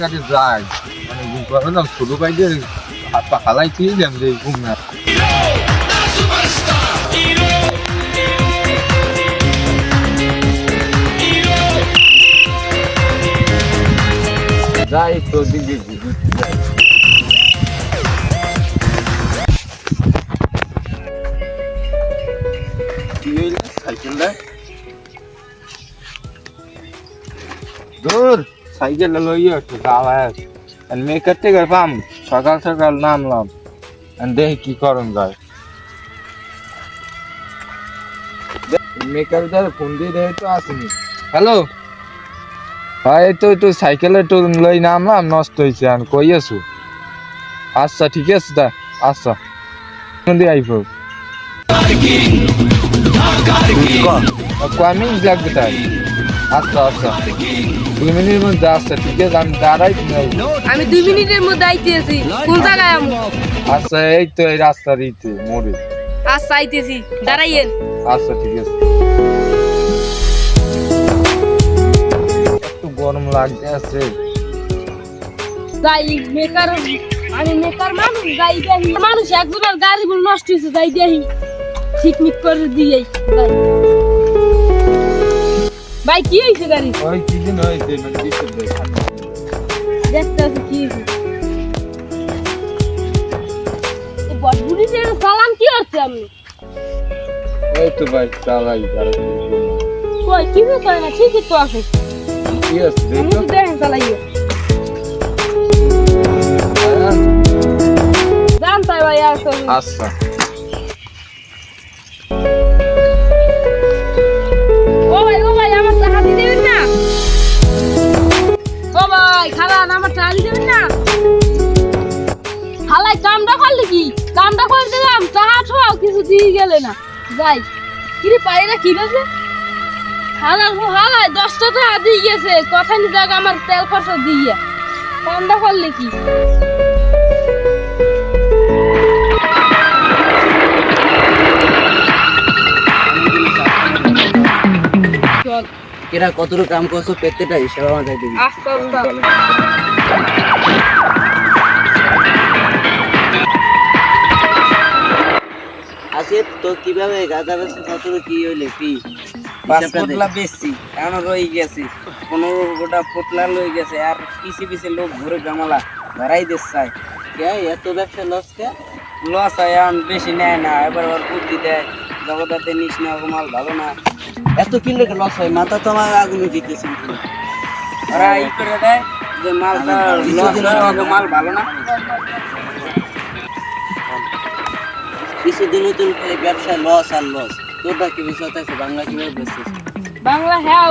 কাটে যায়। মানে ঘুম পাবে না ছোট বাইরে হাত পা হালাই খেয়ে যাম রে ঘুম না যাই তো দিদি কি হইল? সাইকেলটা দূর সাইকেল লইয়া একটু আর মেকার থেকে পাম সকাল সকাল নামলাম। দেখি কি করন যায়। মেকার দ্বারা ফোন দিয়ে দেখে তো আসেনি। হ্যালো হ্যাঁ এই তো তো সাইকেলে তো লই নামলাম নষ্ট হয়েছে আর কই আছো? আচ্ছা ঠিক আছে তা আচ্ছা। ফোন দিয়ে আইব। আমি লাগবে তাই? আচ্ছা আচ্ছা। দুই মিনিটের মধ্যে আচ্ছা ঠিক আছে? আমি দাঁড়াই আমি দুই মিনিটের মধ্যে আইতেছি। কোন জায়গায় আমি? আচ্ছা এই তো এই রাস্তার ইতে মোড়ে। আচ্ছা আইতেছি। দাঁড়াইয়েন। আচ্ছা ঠিক আছে। একটু গরম লাগতে আছে যাই মেকার আমি মেকার মানুষ যাই দেখি। মানুষ একজনের গাড়িগুলো নষ্ট হয়েছে যাই দেখি। ঠিক মিক করে দিয়ে যাই। ভাই কি হয়েছে গাড়ি? ওই কি দিন হয়েছে? মানে বিশুদ্ধ দেখতে আছে কি হয়েছে? এই বটবুড়িদের সালাম কি হচ্ছে আপনি? এই তো ভাই চালাই তারা কই কিছু কয় না ঠিকই তো আছে। কি আছে আমি দেখো তো দেখেন চালাইয়ে জান তাই ভাই তো আচ্ছা। কামটা করে দিলাম টাকা ছোয়াও কিছু দিয়ে গেলে না। যাই। কিরে পাই না কি হালার হো হালাই দশটা টাকা দিয়ে গেছে। কথা নি যাক আমার তেল খরচা দিয়ে। কামটা করলি কি? চল। এরা কতটুকু কাম করছ প্রত্যেকটা হিসাব আমাদের দিবি। আস্তে আস্তে। আছে তো কীভাবে গাঁজা বেচছে কতটুকু কি হইলে কি? পাঁচ পোটলা বেচছি এখন রয়ে গেছে পনেরো গোটা পোটলা লয়ে গেছে আর পিছে পিছে লোক ঘুরে গামালা ধরাই দিস চায় কে এত ব্যবসা লস কে? লস হয় এখন বেশি নেয় না এবার ওর বুদ্ধি দেয় জগদাতে নিস না মাল ভালো না। এত কিনলে লস হয়? মাথা তো আমার আগুনে দিতেছে। ওরা ই করে দেয় যে মালটা লস হয় মাল ভালো না। কিছুদিন নতুন করে ব্যবসা লস আর লস তোরটা কি বিষয় আছে? বাংলা কীভাবে বেচছিস? বাংলা হ্যাঁ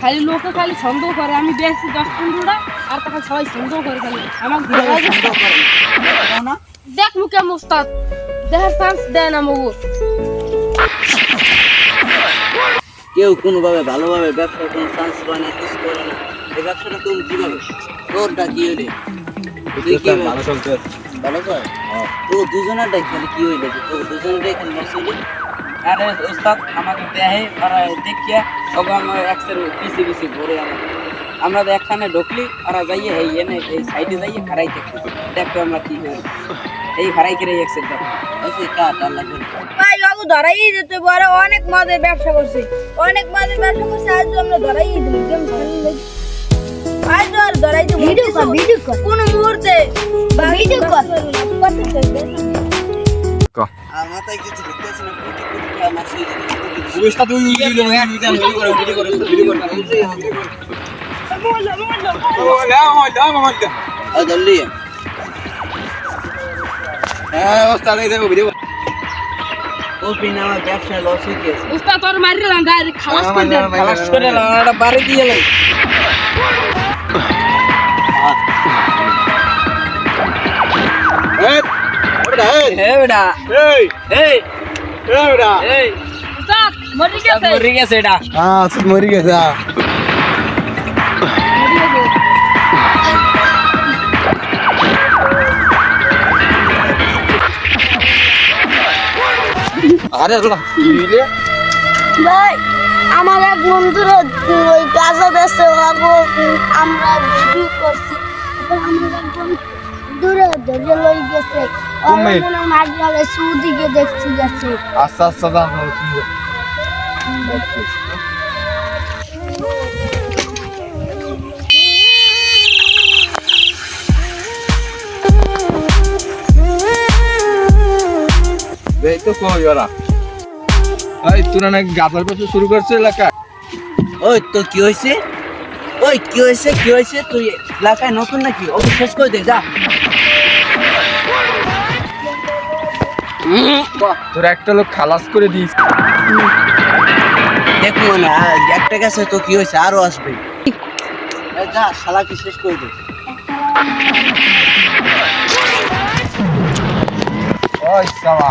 খালি লোকে খালি সন্দেহ করে। আমি বেশি দশ পনেরোটা আর তখন সবাই সন্দেহ করে খালি। আমার দেখ মুখে মুস্তাদ দেখার চান্স দেয় না মগু। কেউ কোনোভাবে ভালোভাবে ব্যবসার কোনো চান্স পায় না কিছু করে না। এই ব্যবসাটা তুমি কীভাবে তোরটা কি কীভাবে ভালো চলতে ভালো তো? তো দুজনেরটাই খালি কি হইলে? তো দুজনেরটাই খালি লস আরে ওস্তাদ আমাকে দেহে ওরা দেখিয়া সব আমার একসের পিছে পিছে ঘুরে আমার আমরা তো একখানে ঢুকলি ওরা যাইয়ে এই এনে এই সাইডে যাইয়ে খারাই দেখো দেখো আমরা কি হয় এই খারাই করে একসের দেখো কাট আর লাগবে? ভাই বাবু ধরাই দিতে পারে অনেক মদের ব্যবসা করছে। অনেক মদের ব্যবসা করছে আজ আমরা ধরাই দিই কেমন ভালো লাগে আজ আর ধরাই দিব। ভিডিও কর ভিডিও কর। ভিডিও মাছ হয়ে যেতে কোটি আর জলদি ও পিন আমার ব্যবসা লস হয়ে গেছে উস্তাদ তোর মারিলাম ডাইরেক্ট খালাস করে দেন খালাস করে লাড়াটা বাড়ি দিয়ে এলাই মরি গেছে। মরে গেছে এটা। মরি গেছে মরি গেছে। আরে ভাই আমার এক বন্ধুর ওই গাজা বেসে আমরা ভিডিও করছি। দূরে ধরে লই গেছে। সুদিকে দেখছি গেছে। আচ্ছা আচ্ছা এই তো কই ওরা? এই তোরা নাকি পাশে শুরু করছে এলাকা ওই তো কি হয়েছে ওই কি হয়েছে কি হয়েছে তুই এলাকায় নতুন নাকি? ওকে শেষ করে দে যা। তোর একটা লোক খালাস করে দিস। দেখব না একটা গেছে তো কি হয়েছে? আরও আসবে। যা শালাকে শেষ করে দে। ওই সালা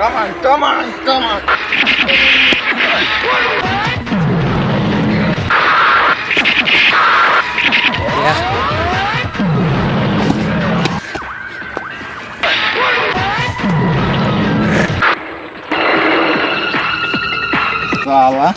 Come on, come on, come on. Salah.